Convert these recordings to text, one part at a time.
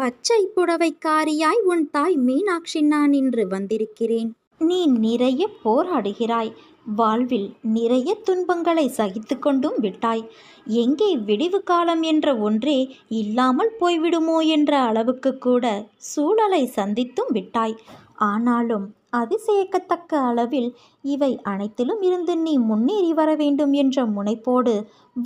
பச்சை புடவைக்காரியாய் உன் தாய் மீனாட்சி நான் இன்று வந்திருக்கிறேன். நீ நிறைய போராடுகிறாய். வாழ்வில் நிறைய துன்பங்களை சகித்து கொண்டும் விட்டாய். எங்கே விடிவு காலம் என்ற ஒன்றே இல்லாமல் போய்விடுமோ என்ற அளவுக்கு கூட சூழலை சந்தித்தும் விட்டாய். ஆனாலும் அதிசயக்கத்தக்க அளவில் இவை அனைத்திலும் இருந்து நீ முன்னேறி வர வேண்டும் என்ற முனைப்போடு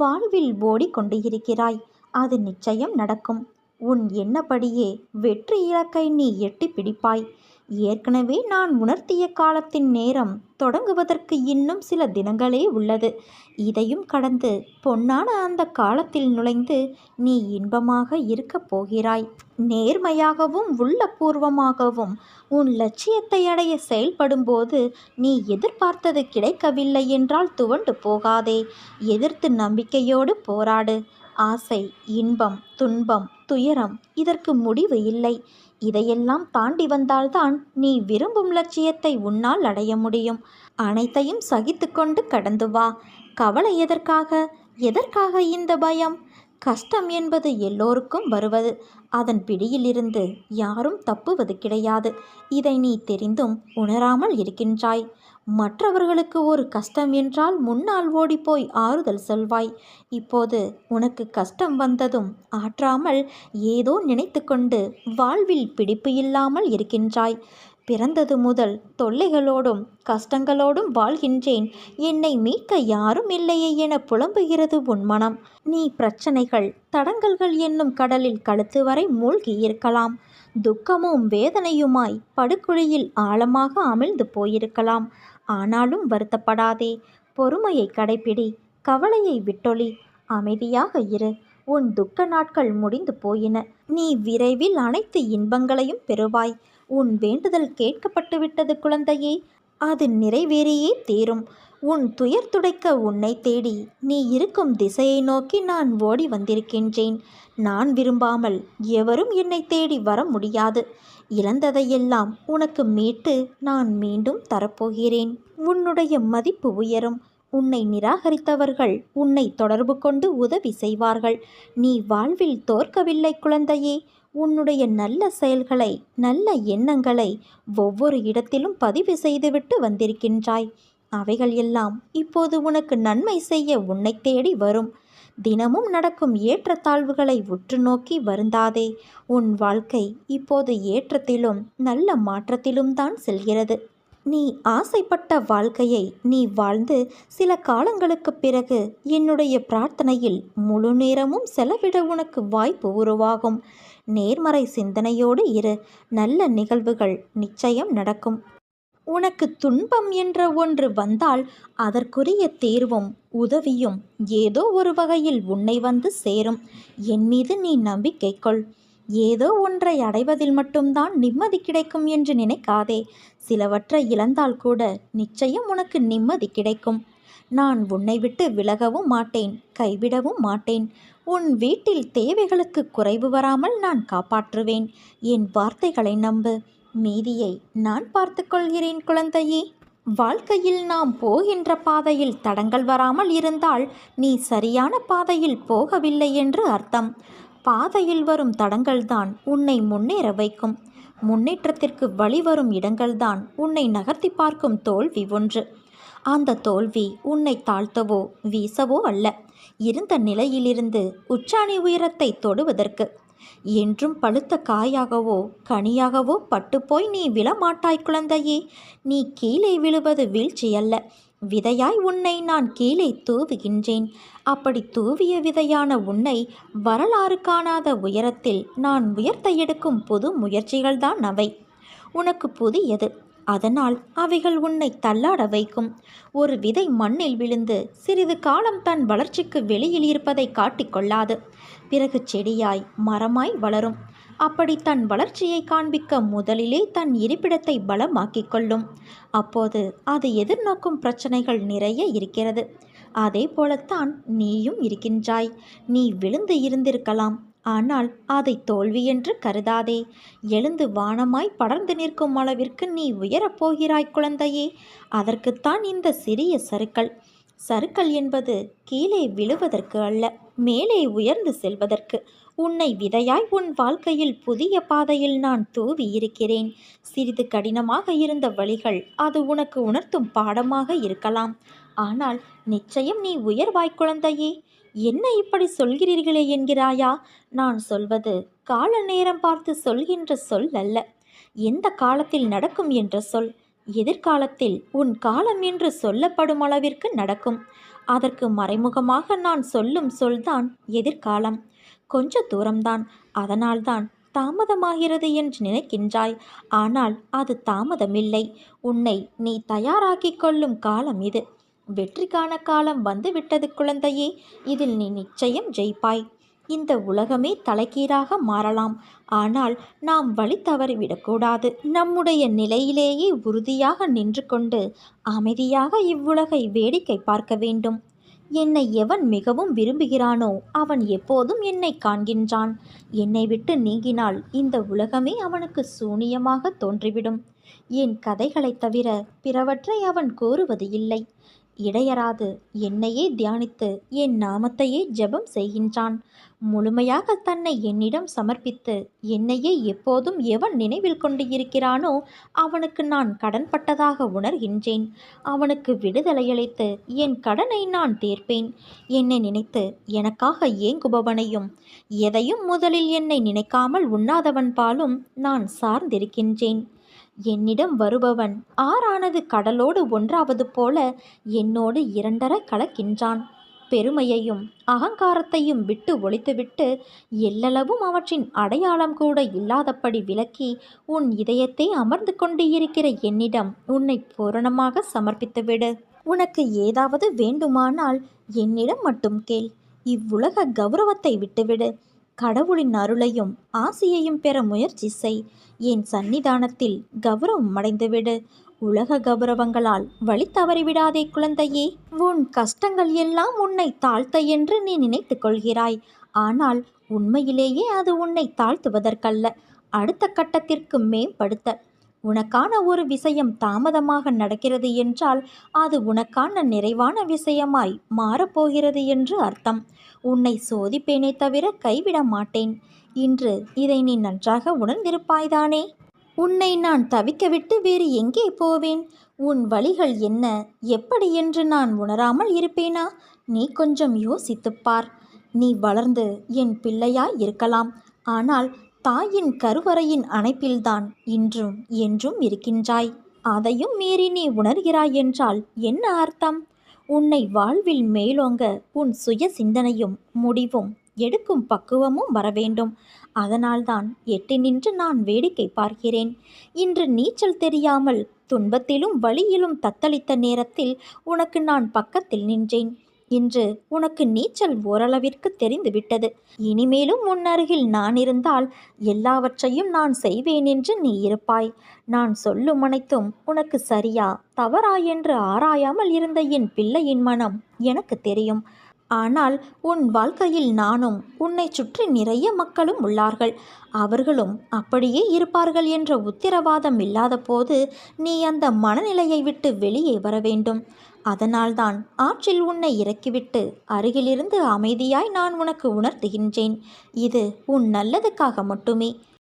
வாழ்வில் ஓடிக்கொண்டு இருக்கிறாய். அது நிச்சயம் நடக்கும். உன் எண்ணப்படியே வெற்றி இலக்கை நீ எட்டி பிடிப்பாய். ஏற்கனவே நான் உணர்த்திய காலத்தின் நேரம் தொடங்குவதற்கு இன்னும் சில தினங்களே உள்ளது. இதையும் கடந்து பொன்னான அந்த காலத்தில் நுழைந்து நீ இன்பமாக இருக்கப் போகிறாய். நேர்மையாகவும் உள்ளபூர்வமாகவும் உன் லட்சியத்தை அடைய செயல்படும்போது நீ எதிர்பார்த்தது கிடைக்கவில்லை என்றால் துவண்டு போகாதே. எதிர்த்து நம்பிக்கையோடு போராடு. ஆசை இன்பம் துன்பம் துயரம். இதற்கு முடிவு இல்லை. இதையெல்லாம் தாண்டி வந்தால்தான் நீ விரும்பும் லட்சியத்தை உன்னால் அடைய முடியும். அனைத்தையும் சகித்துக்கொண்டு கடந்து வா. கவலை எதற்காக? எதற்காக இந்த பயம்? கஷ்டம் என்பது எல்லோருக்கும் வருவது. அதன் பிடியிலிருந்து யாரும் தப்புவது கிடையாது. இதை நீ தெரிந்தும் உணராமல் இருக்கின்றாய். மற்றவர்களுக்கு ஒரு கஷ்டம் என்றால் முன்னால் ஓடிப்போய் ஆறுதல் சொல்வாய். இப்போது உனக்கு கஷ்டம் வந்ததும் ஆற்றாமல் ஏதோ நினைத்து கொண்டு வாழ்வில் பிடிப்பு இல்லாமல் இருக்கின்றாய். பிறந்தது முதல் தொல்லைகளோடும் கஷ்டங்களோடும் வாழ்கின்றேன். என்னை மீட்க யாரும் இல்லையே என புலம்புகிறது உன் மனம். நீ பிரச்சனைகள் தடங்கல்கள் என்னும் கடலில் கழுத்து வரை மூழ்கி இருக்கலாம். துக்கமும் வேதனையுமாய் படுக்குழியில் ஆழமாக அமிழ்ந்து போயிருக்கலாம். ஆனாலும் வருத்தப்படாதே. பொறுமையை கடைப்பிடி கவலையை விட்டொளி அமைதியாக இரு. உன் துக்க நாட்கள் முடிந்து போயின. நீ விரைவில் அனைத்து இன்பங்களையும் பெறுவாய். உன் வேண்டுதல் கேட்கப்பட்டு விட்டது குழந்தையே. அது நிறைவேறியே தீரும். உன் துயர் துடைக்க உன்னை தேடி நீ இருக்கும் திசையை நோக்கி நான் ஓடி வந்திருக்கின்றேன். நான் விரும்பாமல் எவரும் என்னை தேடி வர முடியாது. இழந்ததையெல்லாம் உனக்கு மீட்டு நான் மீண்டும் தரப்போகிறேன். உன்னுடைய மதிப்பு உயரும். உன்னை நிராகரித்தவர்கள் உன்னை தொடர்பு கொண்டு உதவி செய்வார்கள். நீ வாழ்வில் தோற்கவில்லை குழந்தையே. உன்னுடைய நல்ல செயல்களை நல்ல எண்ணங்களை ஒவ்வொரு இடத்திலும் பதிவு செய்துவிட்டு வந்திருக்கின்றாய். அவைகள் எல்லாம் இப்போது உனக்கு நன்மை செய்ய உன்னை தேடி வரும். தினமும் நடக்கும் ஏற்றத்தாழ்வுகளை உற்று நோக்கி வருந்தாதே. உன் வாழ்க்கை இப்போது ஏற்றத்திலும் நல்ல மாற்றத்திலும் தான் செல்கிறது. நீ ஆசைப்பட்ட வாழ்க்கையை நீ வாழ்ந்து சில காலங்களுக்கு பிறகு என்னுடைய பிரார்த்தனையில் முழு நேரமும் செலவிட உனக்கு வாய்ப்பு உருவாகும். நேர்மறை சிந்தனையோடு இரு. நல்ல நிகழ்வுகள் நிச்சயம் நடக்கும். உனக்கு துன்பம் என்ற ஒன்று வந்தால் அதற்குரிய தீர்வும் உதவியும் ஏதோ ஒரு வகையில் உன்னை வந்து சேரும். என் மீது நீ நம்பிக்கை கொள். ஏதோ ஒன்றை அடைவதில் மட்டும்தான் நிம்மதி கிடைக்கும் என்று நினைக்காதே. சிலவற்றை இழந்தால் கூட நிச்சயம் உனக்கு நிம்மதி கிடைக்கும். நான் உன்னை விட்டு விலகவும் மாட்டேன் கைவிடவும் மாட்டேன். உன் வீட்டில் தேவைகளுக்கு குறைவு வராமல் நான் காப்பாற்றுவேன். என் வார்த்தைகளை நம்பு. மீதியை நான் பார்த்துக்கொள்கிறேன் குழந்தையே. வாழ்க்கையில் நாம் போகின்ற பாதையில் தடங்கள் வராமல் இருந்தால் நீ சரியான பாதையில் போகவில்லை என்று அர்த்தம். பாதையில் வரும் தடங்கள்தான் உன்னை முன்னேற வைக்கும். முன்னேற்றத்திற்கு வழிவரும் இடங்கள்தான் உன்னை நகர்த்தி பார்க்கும் தோல்வி ஒன்று. அந்த தோல்வி உன்னை தாழ்த்தவோ வீசவோ அல்ல. இருந்த நிலையிலிருந்து உச்சாணி உயரத்தை தொடுவதற்கு. என்றும் பழுத்த காயாகவோ கனியாகவோ பட்டுப்போய் நீ விழமாட்டாய் குழந்தையே. நீ கீழே விழுவது வீழ்ச்சி அல்ல விதையாய் உன்னை நான் கீழே தூவுகின்றேன். அப்படி தூவிய விதையான உன்னை வரலாறு காணாத உயரத்தில் நான் உயர்த்த எடுக்கும் புது முயற்சிகள்தான் அவை. உனக்கு புதியது. அதனால் அவைகள் உன்னை தள்ளாட வைக்கும். ஒரு விதை மண்ணில் விழுந்து சிறிது காலம் தன் வளர்ச்சிக்கு வெளியில் இருப்பதை காட்டிக்கொள்ளாது. பிறகு செடியாய் மரமாய் வளரும். அப்படி தன் வளர்ச்சியை காண்பிக்க முதலிலே தன் இருப்பிடத்தை பலமாக்கிக் கொள்ளும். அப்போது அது எதிர்நோக்கும் பிரச்சனைகள் நிறைய இருக்கிறது. அதே போலத்தான் நீயும் இருக்கின்றாய். நீ விழுந்து இருந்திருக்கலாம். ஆனால் அதை தோல்வி என்று கருதாதே. எழுந்து வானமாய் படர்ந்து நிற்கும் அளவிற்கு நீ உயரப் போகிறாய் குழந்தையே. அதற்குத்தான் இந்த சிறிய சருக்கள் சருக்கள் என்பது கீழே விழுவதற்கு அல்ல மேலே உயர்ந்து செல்வதற்கு. உன்னை விதையாய் உன் வாழ்க்கையில் புதிய பாதையில் நான் தூவி இருக்கிறேன். சிறிது கடினமாக இருந்த வழிகள் அது உனக்கு உணர்த்தும் பாடமாக இருக்கலாம். ஆனால் நிச்சயம் நீ உயர்வாய் குழந்தையே. என்ன இப்படி சொல்கிறீர்களே என்கிறாயா? நான் சொல்வது கால நேரம் பார்த்து சொல்கின்ற சொல் அல்ல. எந்த காலத்தில் நடக்கும் என்ற சொல். எதிர்காலத்தில் உன் காலம் என்று சொல்லப்படும் அளவிற்கு நடக்கும். அதற்கு மறைமுகமாக நான் சொல்லும் சொல்தான் எதிர்காலம். கொஞ்ச தூரம்தான். அதனால்தான் தாமதமாகிறது என்று நினைக்கின்றாய். ஆனால் அது தாமதமில்லை. உன்னை நீ தயாராக்கிக் கொள்ளும் காலம் இது. வெற்றிக்கான காலம் வந்துவிட்டது குழந்தையே இதில் நீ நிச்சயம் ஜெயிப்பாய். இந்த உலகமே தலைகீழாக மாறலாம். ஆனால் நாம் வழி தவறிவிடக்கூடாது. நம்முடைய நிலையிலேயே உறுதியாக நின்று கொண்டு அமைதியாக இவ்வுலகை வேடிக்கை பார்க்க வேண்டும். என்னை எவன் மிகவும் விரும்புகிறானோ அவன் எப்போதும் என்னை காண்கின்றான். என்னை விட்டு நீங்கினால் இந்த உலகமே அவனுக்கு சூனியமாக தோன்றிவிடும். என் கதைகளைத் தவிர பிறவற்றை அவன் கூறுவது இல்லை. இடையராது. என்னையே தியானித்து என் நாமத்தையே ஜெபம் செய்கின்றான். முழுமையாக தன்னை என்னிடம் சமர்ப்பித்து என்னையே எப்போதும் எவன் நினைவில் கொண்டு இருக்கிறானோ அவனுக்கு நான் கடன்பட்டதாக உணர்கின்றேன். அவனுக்கு விடுதலையளித்து என் கடனை நான் தீர்ப்பேன். என்னை நினைத்து எனக்காக ஏங்குபவனையும் எதையும் முதலில் என்னை நினைக்காமல் உண்ணாதவன் பாலும் நான் சார்ந்திருக்கின்றேன். என்னிடம் வருபவன் ஆறானது கடலோடு ஒன்றாவது போல என்னோடு இரண்டர கலக்கின்றான். பெருமையையும் அகங்காரத்தையும் விட்டு ஒழித்துவிட்டு எல்லளவும் அவற்றின் அடையாளம் கூட இல்லாதபடி விலக்கி உன் இதயத்தை அமர்ந்து கொண்டு இருக்கிற என்னிடம் உன்னை பூரணமாக சமர்ப்பித்துவிடு. உனக்கு ஏதாவது வேண்டுமானால் என்னிடம் மட்டும் கேள். இவ்வுலக கௌரவத்தை விட்டுவிடு. கடவுளின் அருளையும் ஆசையையும் பெற முயற்சி செய். என் சன்னிதானத்தில் கௌரவம் அடைந்துவிடு. உலக கௌரவங்களால் வழி தவறிவிடாதே குழந்தையே. உன் கஷ்டங்கள் எல்லாம் உன்னை தாழ்த்த என்று நீ நினைத்து கொள்கிறாய். ஆனால் உண்மையிலேயே அது உன்னை தாழ்த்துவதற்கல்ல. அடுத்த கட்டத்திற்கு மேம்படுத்த உனக்கான ஒரு விஷயம் தாமதமாக நடக்கிறது என்றால் அது உனக்கான நிறைவான விஷயமாய் மாறப்போகிறது என்று அர்த்தம். உன்னை சோதிப்பேனே தவிர கைவிட மாட்டேன். இன்று இதை நீ நன்றாக உணர்ந்திருப்பாய்தானே? உன்னை நான் தவிக்க விட்டு வேறு எங்கே போவேன்? உன் வழிகள் என்ன? எப்படி என்று நான் உணராமல் இருப்பேனா? நீ கொஞ்சம் யோசித்துப் பார். நீ வளர்ந்து என் பிள்ளையாய் இருக்கலாம். ஆனால் தாயின் கருவறையின் அணைப்பில்தான் இன்றும் என்றும் இருக்கின்றாய். அதையும் மீறி நீ உணர்கிறாய் என்றால் என்ன அர்த்தம்? உன்னை வாழ்வில் மேலோங்க உன் சுய சிந்தனையும் முடிவும் எடுக்கும் பக்குவமும் வரவேண்டும். அதனால்தான் எட்டி நின்று நான் வேடிக்கை பார்க்கிறேன். இன்று நீச்சல் தெரியாமல் துன்பத்திலும் வழியிலும் தத்தளித்த நேரத்தில் உனக்கு நான் பக்கத்தில் நின்றேன். இன்று உனக்கு நீச்சல் ஓரளவிற்கு தெரிந்துவிட்டது. இனிமேலும் உன் அருகில் நான் இருந்தால் எல்லாவற்றையும் நான் செய்வேன் என்று நீ இருப்பாய். நான் சொல்லும் அனைத்தும் உனக்கு சரியா தவறா என்று ஆராயாமல் இருந்த என் பிள்ளையின் மனம் எனக்கு தெரியும். ஆனால் உன் வாழ்க்கையில் நானும் உன்னை சுற்றி நிறைய மக்களும் உள்ளார்கள். அவர்களும் அப்படியே இருப்பார்கள் என்ற உத்திரவாதம் இல்லாத போது நீ அந்த மனநிலையை விட்டு வெளியே வர வேண்டும். அதனால்தான் ஆற்றில் உன்னை இறக்கிவிட்டு அருகிலிருந்து அமைதியாய் நான் உனக்கு உணர்த்துகின்றேன். இது உன் நல்லதுக்காக மட்டுமே.